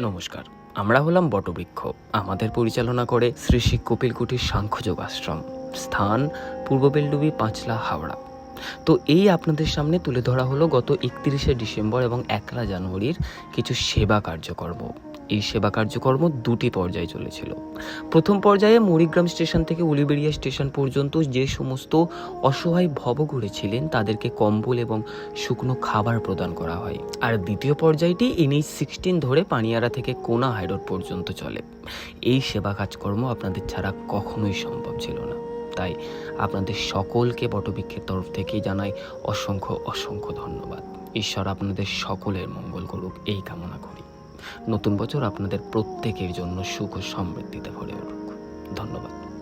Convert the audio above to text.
নমস্কার। আমরা হলাম বটবৃক্ষ। আমাদের পরিচালনা করে শ্রী শ্রী কপিল কুটির সাংখ্যযোগ আশ্রম। স্থান পূর্ব বেলডুবি, পাঁচলা, হাওড়া। তো এই আপনাদের সামনে তুলে ধরা হলো গত একত্রিশে ডিসেম্বর এবং একলা জানুয়ারির কিছু সেবা কার্যকর্ম। এই সেবা কার্যকর্ম দুটি পর্যায়ে চলেছিল। প্রথম পর্যায়ে মরিগ্রাম স্টেশন থেকে উলিবেড়িয়া স্টেশন পর্যন্ত যে সমস্ত অসহায় ভবঘুরে ছিলেন, তাদেরকে কম্বল এবং শুকনো খাবার প্রদান করা হয়। আর দ্বিতীয় পর্যায়টি এনএইচ সিক্সটিন ধরে পানিয়ারা থেকে কোনা হাইরোড পর্যন্ত চলে। এই সেবা কাজকর্ম আপনাদের ছাড়া কখনোই সম্ভব ছিল না। তাই আপনাদের সকলকে বটবৃক্ষের তরফ থেকেই জানাই অসংখ্য অসংখ্য ধন্যবাদ। ঈশ্বর আপনাদের সকলের মঙ্গল করুক, এই কামনা করি। নতুন বছর আপনাদের প্রত্যেকের জন্য সুখ ও সমৃদ্ধিতে ভরে উঠুক। ধন্যবাদ।